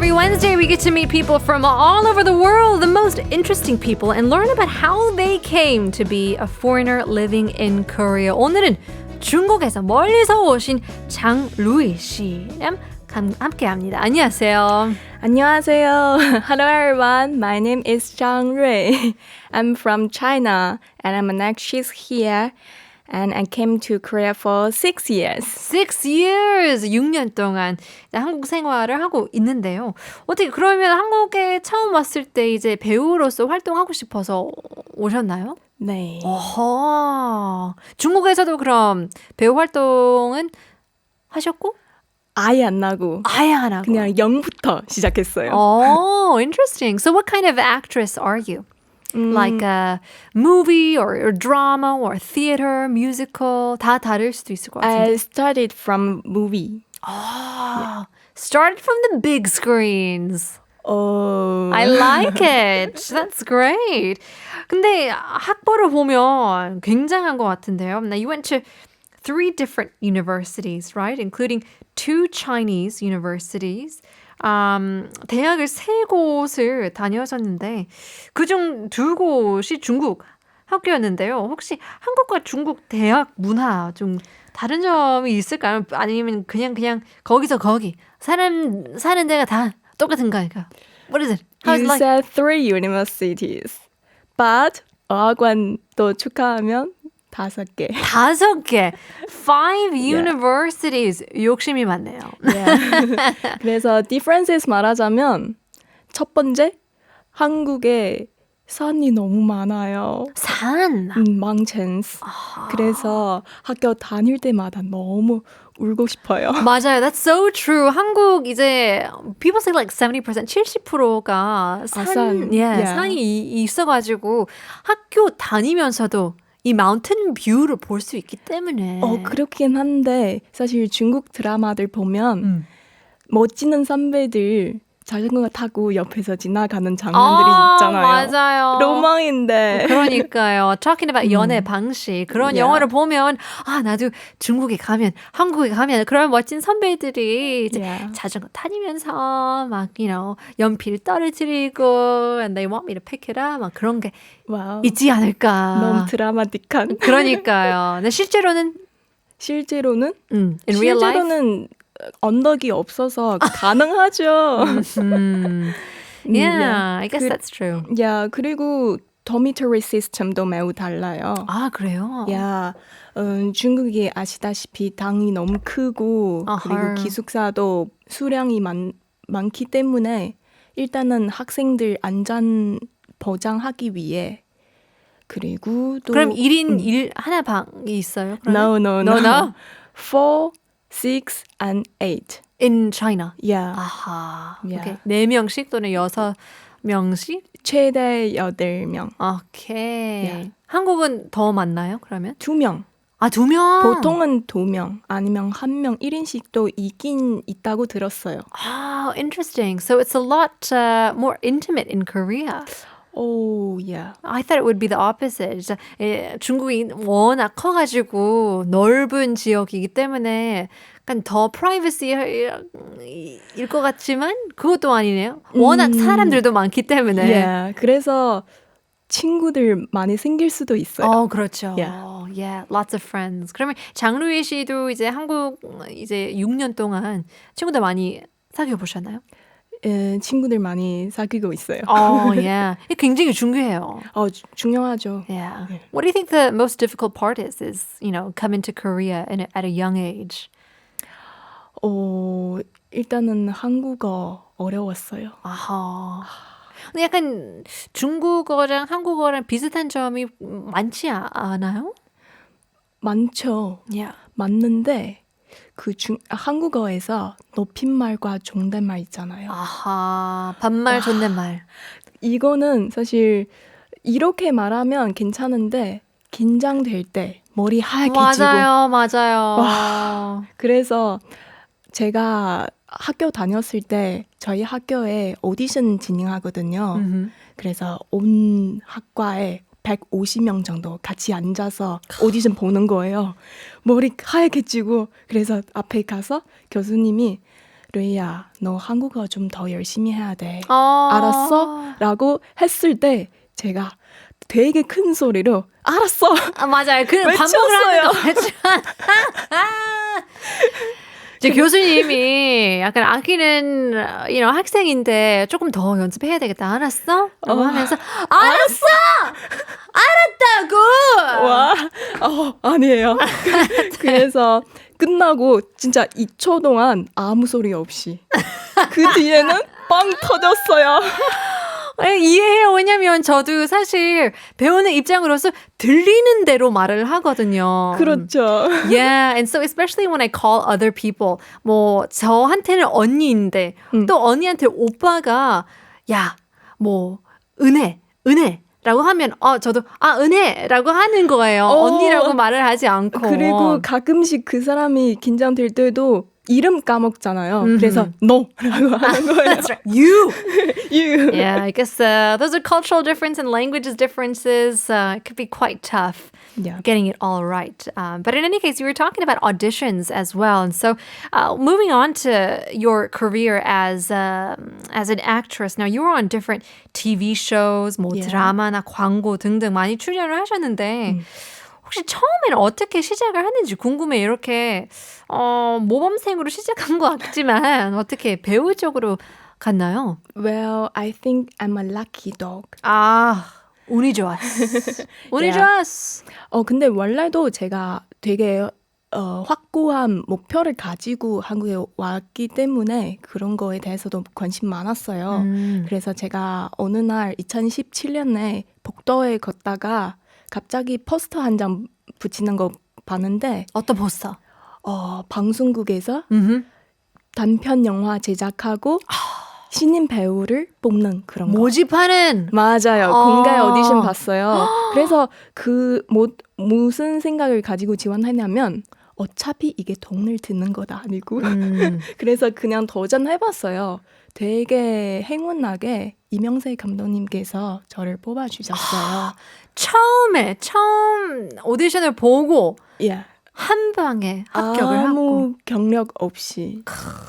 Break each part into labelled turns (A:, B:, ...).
A: Every Wednesday, we get to meet people from all over the world, the most interesting people, and learn about how they came to be a foreigner living in Korea. 오늘은 중국에서 멀리서 오신 장루이 씨랑 감- 함께합니다. 안녕하세요.
B: 안녕하세요. Hello everyone. My name is Zhang Rui. I'm from China and I'm an actress here. And I came to Korea for six years.
A: Six years, 6년 동안 한국 생활을 하고 있는데요. 어떻게 그러면 한국에 처음 왔을 때 이제 배우로서 활동하고 싶어서 오셨나요?
B: 네.
A: 어허. 중국에서도 그럼 배우 활동은 하셨고
B: 아예 안 나고
A: 아예 안 하고.
B: 그냥 영부터 시작했어요.
A: Oh, interesting. So what kind of actress are you? Like a movie or, or drama or theater, musical 다 다를 수도 있을 것 같은데.
B: I started from movie.
A: Ah, started from the big screens.
B: Oh.
A: I like it. That's great. 근데 학벌을 보면 굉장한 것 같은데요. Now you went to three different universities, right? Including two Chinese universities. Um, 대학을 세 곳을 다녀오셨는데 그중 두 곳이 중국 학교였는데요. 혹시 한국과 중국 대학 문화 좀 다른 점이 있을까요? 아니면 그냥 그냥 거기서 거기 사람 사는 데가 다 똑같은가요? What is it? How is
B: You
A: like?
B: said three universities. But 어학원도 축하하면 다섯 개.
A: 다섯 개, five universities 욕심이 많네요.
B: Yeah. 그래서 differences 말하자면 첫 번째 한국에 산이 너무 많아요.
A: 산.
B: 음, mountains. 그래서 학교 다닐 때마다 너무 울고 싶어요.
A: 맞아요. That's so true. 한국 이제 people say like 70% 70%가 산,
B: 산.
A: 예,
B: Yeah.
A: 산이 이- 있어가지고 학교 다니면서도 이 마운틴 뷰를 볼 수 있기 때문에.
B: 어 그렇긴 한데 사실 중국 드라마들 보면
A: 음.
B: 멋지는 선배들 자전거 타고 옆에서 지나가는 장면들이
A: 아,
B: 있잖아요.
A: 맞아요.
B: 로망인데.
A: 그러니까요. Talking about 연애 방식 그런
B: Yeah.
A: 영화를 보면 아 나도 중국에 가면 한국에 가면 그런 멋진 선배들이 이제
B: Yeah.
A: 자전거 타니면서 막 you know 연필 떨어뜨리고 and they want me to pick it up 막 그런 게
B: 와우.
A: 있지 않을까.
B: 너무 드라마틱한.
A: 그러니까요. 근데 실제로는
B: 실제로는
A: 음, real life
B: 실제로는 언덕이 없어서 가능하죠.
A: 음,
B: 음,
A: yeah, I guess
B: 그-
A: that's true.
B: 야 그리고 dormitory 시스템도 매우 달라요.
A: 아 그래요?
B: 야 음, 중국이 아시다시피 당이 너무 크고
A: 아하.
B: 그리고 기숙사도 수량이 많, 많기 때문에 일단은 학생들 안전 보장하기 위해 그리고 또
A: 그럼 1인 일 하나 방이 있어요? 그러면?
B: no no
A: No,
B: no
A: no.
B: four six and eight
A: In China.
B: 야
A: 아하.
B: Yeah.
A: 오케이. 네 명씩 또는 여섯 명씩?
B: 최대 여덟 명
A: 오케이.
B: Yeah.
A: 한국은 더 많나요? 그러면?
B: 두 명.
A: 아, 두 명.
B: 보통은 두 명 아니면 한 명 1인씩도 있긴 있다고 들었어요.
A: 아, interesting. So it's a lot uh, more intimate in Korea.
B: 오, 야.
A: I thought it would be the opposite. 진짜, 예, 중국이 워낙 커가지고 넓은 지역이기 때문에 약간 더 프라이버시일 것 같지만 그것도 아니네요. 워낙 사람들도 많기 때문에.
B: 야, 그래서 친구들 많이 생길 수도 있어요.
A: 어, 그렇죠.
B: Yeah.
A: Yeah, lots of friends. 그러면 장루이 씨도 이제 한국 이제 6년 동안 친구들 많이 사귀어 보셨나요?
B: 예, 친구들 많이 사귀고 있어요.
A: 어, yeah. 굉장히 중요해요.
B: 어, 주- 중요하죠.
A: Yeah. What do you think the most difficult part is? Is you know coming to Korea in at a young age?
B: 어, 일단은 한국어 어려웠어요.
A: 아하. 근데 약간 중국어랑 한국어랑 비슷한 점이 많지 아- 않아요?
B: 많죠.
A: Yeah.
B: 맞는데 그 중, 한국어에서 높임말과 존댓말 있잖아요.
A: 아하. 반말 존댓말.
B: 이거는 사실 이렇게 말하면 괜찮은데 긴장될 때 머리 하얗게지고
A: 맞아요, 맞아요.
B: 그래서 제가 학교 다녔을 때 저희 학교에 오디션 진행하거든요.
A: 음흠.
B: 그래서 온 학과에 150명 정도 같이 앉아서 오디션 보는 거예요. 머리 하얗게 찌고 그래서 앞에 가서 교수님이 레이야, 너 한국어 좀 더 열심히 해야 돼.
A: 어.
B: 알았어? 라고 했을 때 제가 되게 큰 소리로 알았어.
A: 아, 맞아요. 그. 반복을 하는 거 맞지만 제 교수님이 약간 아끼는 you know, 학생인데 조금 더 연습해야 되겠다. 알았어? 라고
B: 어.
A: 하면서 알았어! 알았다고!
B: 와, 어, 아니에요. 그래서 끝나고 진짜 2초 동안 아무 소리 없이 그 뒤에는 빵 터졌어요.
A: 네, 이해해요. 왜냐면 저도 사실 배우는 입장으로서 들리는 대로 말을 하거든요.
B: 그렇죠.
A: Yeah, and so especially when I call other people, 뭐 저한테는 언니인데
B: 음.
A: 또 언니한테 오빠가 야, 뭐 은혜, 은혜 라고 하면 어 저도 아 은혜라고 하는 거예요.
B: 어.
A: 언니라고 말을 하지 않고.
B: 그리고 가끔씩 그 사람이 긴장될 때도 이름 까먹잖아요.
A: 음흠.
B: 그래서 너라고 하는 거예요.
A: That's right. You.
B: You.
A: Yeah, I guess uh, those are cultural difference and languages differences. Uh, it could be quite tough.
B: Yeah.
A: getting it all right. Um, but in any case, you were talking about auditions as well, and so uh, moving on to your career as um as an actress. Now you were on different TV shows, 뭐
B: Yeah.
A: 드라마나 광고 등등 많이 출연을 하셨는데. 혹시 처음에는 어떻게 시작을 했는지 궁금해. 이렇게 어, 모범생으로 시작한 것 같지만 어떻게 배우 쪽으로 갔나요?
B: Well, I think I'm a lucky dog.
A: 아, 운이 좋았어. 운이
B: Yeah.
A: 좋았어.
B: 어, 근데 원래도 제가 되게 어, 확고한 목표를 가지고 한국에 왔기 때문에 그런 거에 대해서도 관심 많았어요.
A: 음.
B: 그래서 제가 어느 날 2017년에 복도에 걷다가 갑자기 포스터 한 장 붙이는 거 봤는데
A: 어떤 포스터?
B: 어, 방송국에서
A: 음.
B: 단편 영화 제작하고 신인 배우를 뽑는 그런 거.
A: 모집하는
B: 맞아요.
A: 어.
B: 공개 오디션 봤어요. 그래서 그 뭐, 무슨 생각을 가지고 지원했냐면 어차피 이게 돈을 드는 거다 아니고
A: 음.
B: 그래서 그냥 도전해봤어요. 되게 행운나게 이명세 감독님께서 저를 뽑아주셨어요.
A: 처음에 처음 오디션을 보고
B: 예.
A: 한 방에 합격을 하고
B: 아무 경력 없이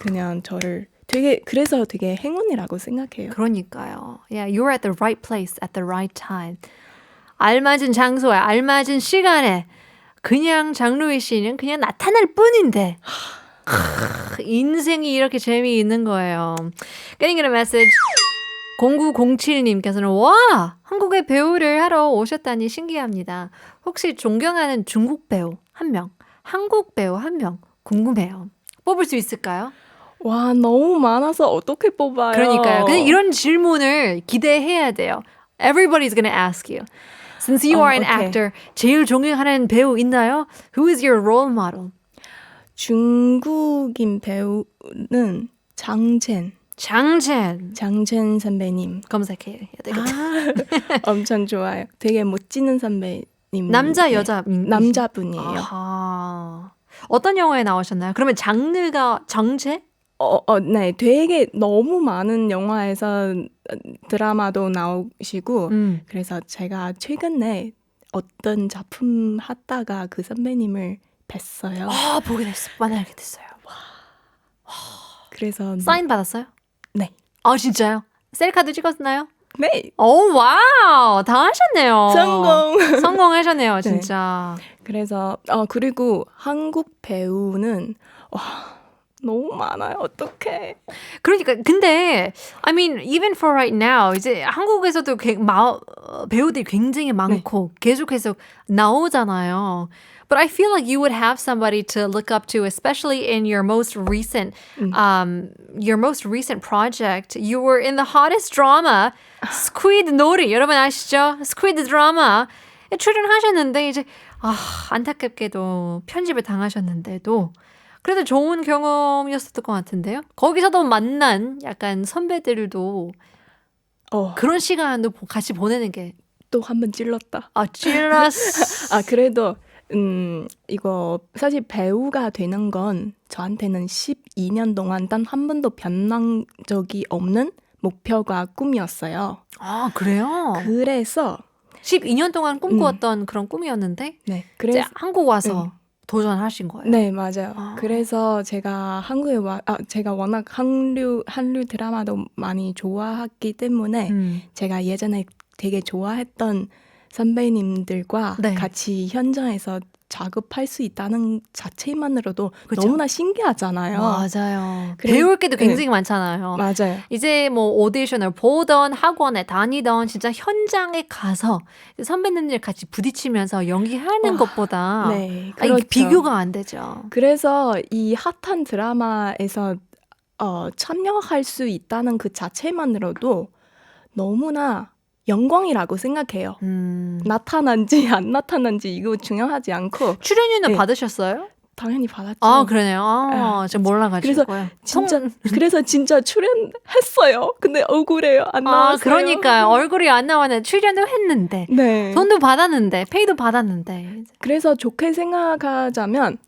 B: 그냥 저를 되게 그래서 되게 행운이라고 생각해요.
A: 그러니까요. Yeah, you're at the right place at the right time. 알맞은 장소에 알맞은 시간에 그냥 장루이 씨는 그냥 나타날 뿐인데 크, 인생이 이렇게 재미있는 거예요. Getting a message. 0907님께서는 와 한국에 배우를 하러 오셨다니 신기합니다. 혹시 존경하는 중국 배우 한 명, 한국 배우 한 명 궁금해요. 뽑을 수 있을까요?
B: 와 너무 많아서 어떻게 뽑아요?
A: 그러니까요. 근데 이런 질문을 기대해야 돼요. Everybody's gonna ask you. Since you
B: 어,
A: are an
B: 오케이.
A: actor, 제일 존경하는 배우 있나요? Who is your role model?
B: 중국인 배우는 장첸
A: 장첸
B: 장첸 선배님
A: 검색해야 되겠다.
B: 엄청 좋아요. 되게 멋지는 선배님.
A: 남자
B: 네.
A: 여자 민-
B: 남자분이에요.
A: 아하. 어떤 영화에 나오셨나요? 그러면 장르가 정체?
B: 어, 어, 네, 되게 너무 많은 영화에서 드라마도 나오시고
A: 음.
B: 그래서 제가 최근에 어떤 작품 하다가 그 선배님을 뵀어요.
A: 아 보게 됐어. 만나게 됐어요.
B: 그래서
A: 사인 받았어요?
B: 네,
A: 아 진짜요? 셀카도 찍었나요?
B: 네,
A: 오 와우 다 하셨네요.
B: 성공.
A: 성공하셨네요 진짜.
B: 그래서 어 그리고 한국 배우는 와 너무 많아요. 어떡해.
A: 그러니까 근데 I mean even for right now 이제 한국에서도 개- 마, 어, 배우들이 굉장히 많고 계속해서 나오잖아요. But I feel like you would have somebody to look up to, especially in your most recent, um, your most recent project. You were in the hottest drama, Squid 놀이. 여러분 아시죠? Squid 드라마. 출연하셨는데 이제 아, 안타깝게도 편집을 당하셨는데도 그래도 좋은 경험이었을 것 같은데요. 거기서도 만난 약간 선배들도
B: 어,
A: 그런 시간도 보- 같이 보내는 게
B: 또 한 번 찔렀다.
A: 아, 찔렀어.
B: 아 그래도 음 이거 사실 배우가 되는 건 저한테는 12년 동안 단 한 번도 변한 적이 없는 목표가 꿈이었어요.
A: 아, 그래요?
B: 그래서
A: 12년 동안 꿈꾸었던 그런 꿈이었는데
B: 네 그래서
A: 한국 와서 도전하신 거예요?
B: 네, 맞아요.
A: 아.
B: 그래서 제가 한국에 와, 아, 제가 워낙 한류, 한류 드라마도 많이 좋아했기 때문에
A: 음.
B: 제가 예전에 되게 좋아했던 선배님들과
A: 네.
B: 같이 현장에서 작업할 수 있다는 자체만으로도
A: 그쵸.
B: 너무나 신기하잖아요.
A: 맞아요.
B: 그래-
A: 배울 게도
B: 네.
A: 굉장히 많잖아요.
B: 맞아요.
A: 이제 뭐 오디션을 보던 학원에 다니던 진짜 현장에 가서 선배님들 같이 부딪히면서 연기하는
B: 와,
A: 것보다
B: 네,
A: 아,
B: 그렇죠.
A: 비교가 안 되죠.
B: 그래서 이 핫한 드라마에서 어, 참여할 수 있다는 그 자체만으로도 너무나 영광이라고 생각해요.
A: 음.
B: 나타난지 안 나타난지 이거 중요하지 않고
A: 출연료는
B: 네.
A: 받으셨어요?
B: 당연히 받았죠.
A: 아 그러네요. 아, 제가 몰라가지고요.
B: 진짜
A: 성-
B: 그래서 진짜 출연했어요. 근데 억울해요.
A: 안아
B: 나왔어요.
A: 그러니까 얼굴이 안 나왔는데 출연도 했는데
B: 네.
A: 돈도 받았는데 페이도 받았는데
B: 그래서 좋게 생각하자면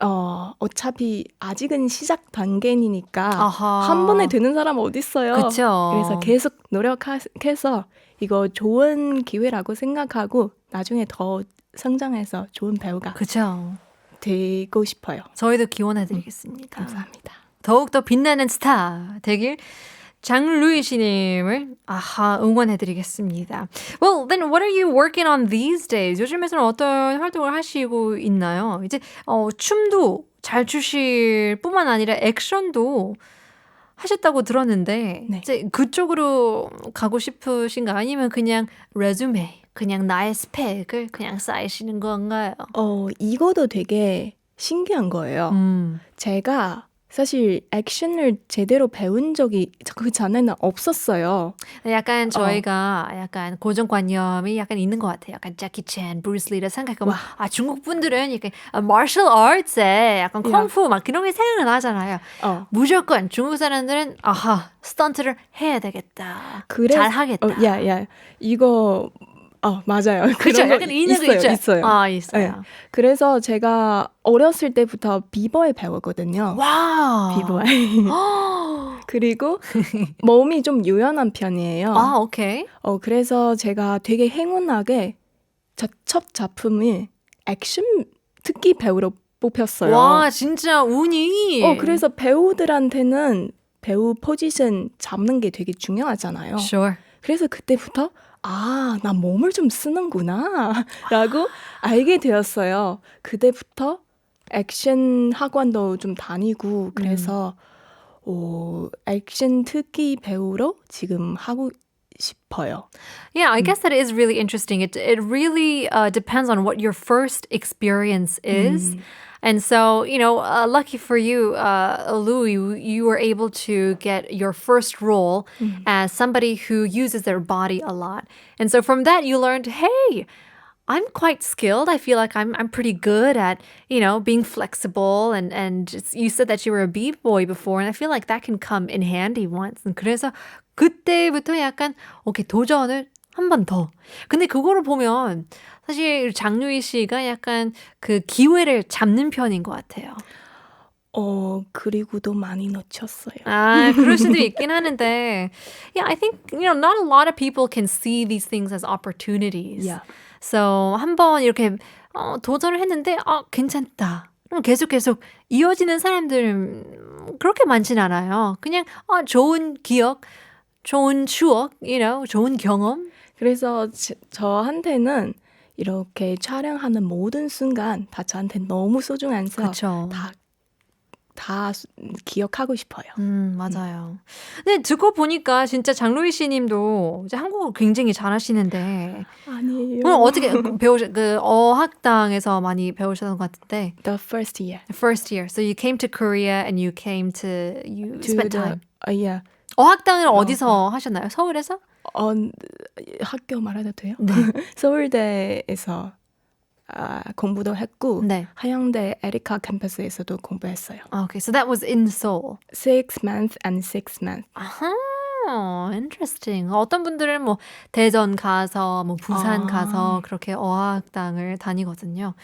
B: 어 어차피 아직은 시작 단계니까
A: 아하
B: 한 번에 되는 사람 어디 있어요?
A: 그쵸.
B: 그래서 계속 노력해서 이거 좋은 기회라고 생각하고 나중에 더 성장해서 좋은 배우가
A: 그쵸.
B: 되고 싶어요.
A: 저희도 기원해드리겠습니다.
B: 감사합니다.
A: 더욱더 빛나는 스타 되길 장루이 씨님을 아하 응원해드리겠습니다. Well, then what are you working on these days? 요즘에서는 어떤 활동을 하시고 있나요? 이제 어, 춤도 잘 추실 뿐만 아니라 액션도 하셨다고 들었는데
B: 네.
A: 이제 그쪽으로 가고 싶으신가 아니면 그냥 레주메 그냥 나의 스펙을 그냥 쌓이시는 건가요?
B: 어 이거도 되게 신기한 거예요.
A: 음.
B: 제가 사실 액션을 제대로 배운 적이 그 전에는 없었어요.
A: 약간 저희가 약간 고정관념이 약간 있는 것 같아요. 약간 자키 챈, 브루스 리를 생각하면
B: 와.
A: 아 중국 분들은 약간 마셜 아트에 약간
B: 야.
A: 쿵푸 막 그런 게 생각을 하잖아요.
B: 어.
A: 무조건 중국 사람들은 아하 스턴트를 해야 되겠다.
B: 그래서-
A: 잘 하겠다.
B: 어, 야, 야, 이거, 어, 맞아요.
A: 그죠?
B: 거
A: 약간 거
B: 있어요,
A: 있죠.
B: 있어요.
A: 아 있어요.
B: 그래서 제가 어렸을 때부터 비버에 배웠거든요.
A: 와우.
B: 비버에. 그리고 몸이 좀 유연한 편이에요.
A: 아 오케이.
B: 어, 그래서 제가 되게 행운하게 저첫 작품이 액션 특기 배우로 뽑혔어요.
A: 와 진짜 운이.
B: 어, 그래서 배우들한테는 배우 포지션 잡는 게 되게 중요하잖아요.
A: Sure.
B: 그래서 그때부터 아, 나 몸을 좀 쓰는구나. 라고 알게 되었어요. 그때부터 액션 학원도 좀 다니고, 그래서, 오, 액션 특기 배우로 지금 하고 싶어요.
A: Yeah, I guess that is really interesting. It it really uh, depends on what your first experience is. And so, you know, uh, lucky for you, uh, Lou, you, you were able to get your first role as somebody who uses their body a lot. And so from that, you learned, hey, I'm quite skilled. I feel like I'm I'm pretty good at you know being flexible and and just, you said that you were a b boy before, and I feel like that can come in handy once. And 그래서 그때부터 약간 오케이 도전을 한 번 더. 근데 그거를 보면 사실 장유희 씨가 약간 그 기회를 잡는 편인 것 같아요.
B: 어, 그리고도 많이 놓쳤어요.
A: 아, 그럴 수도 있긴 하는데, yeah, I think you know not a lot of people can see these things as opportunities.
B: Yeah.
A: So 한번 이렇게 어, 도전을 했는데 아 괜찮다. 그럼 계속 계속 이어지는 사람들은 그렇게 많진 않아요. 그냥 아 좋은 기억, 좋은 추억, you know, 좋은 경험.
B: 그래서 저, 저한테는 이렇게 촬영하는 모든 순간 다 저한테 너무 소중해서
A: 그렇죠.
B: 다, 다 수- 기억하고 싶어요.
A: 음 맞아요. 근데 듣고 보니까 진짜 장로이 씨님도 이제 한국어 굉장히 잘하시는데
B: 아니에요.
A: 오늘 어떻게 배우셨 그 어학당에서 많이 배우셨던 것 같은데
B: The first year.
A: first year. So you came to Korea and you came to you
B: To
A: spent
B: the-
A: time.
B: 어, yeah.
A: 어학당을 어 디서 하셨나요? 서울에서?
B: 어, 학교 말해도 돼요?
A: 네.
B: 서울대에서 아, 공부도 했고
A: 네.
B: 하영대 에리카 캠퍼스에서도 공부했어요.
A: Okay, so that was in Seoul.
B: Six months and six months.
A: 아하, interesting. 어떤 분들은 뭐 대전 가서 뭐 부산
B: 아.
A: 가서 그렇게 어학당을 다니거든요.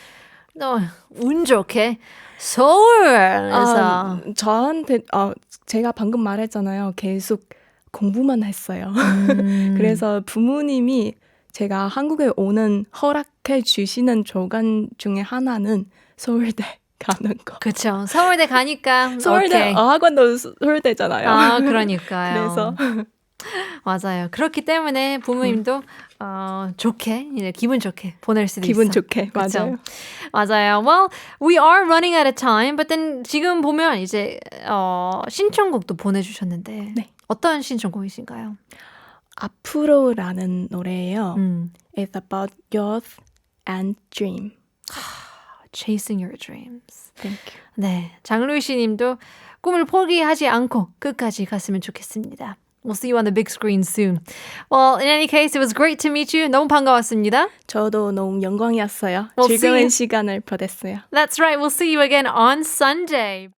A: 너운 좋게 서울에서
B: 아, 저한테 어, 제가 방금 말했잖아요. 계속 공부만 했어요.
A: 음.
B: 그래서 부모님이 제가 한국에 오는 허락해 주시는 조건 중에 하나는 서울대 가는 거.
A: 그쵸. 서울대 가니까
B: 서울대. 어학원도 서- 서울대잖아요.
A: 아, 그러니까요.
B: 그래서
A: 맞아요. 그렇기 때문에 부모님도 어, 좋게, 기분 좋게 보낼 수도
B: 기분
A: 있어.
B: 좋게
A: 그쵸?
B: 맞아요.
A: 맞아요. Well, we are running out of time, but then 지금 보면 이제 어, 신청곡도 보내주셨는데
B: 네.
A: 어떤 신청곡이신가요?
B: 앞으로라는 노래예요.
A: 음,
B: It's about youth and dream.
A: Chasing Your Dreams.
B: Thank you.
A: 네, 장루시 님도 꿈을 포기하지 않고 끝까지 갔으면 좋겠습니다. We'll see you on the big screen soon. Well, in any case, it was great to meet you. 너무 반가웠습니다.
B: 저도 너무 영광이었어요.
A: We'll see
B: 즐거운
A: you.
B: 시간을 보냈어요.
A: That's right. We'll see you again on Sunday.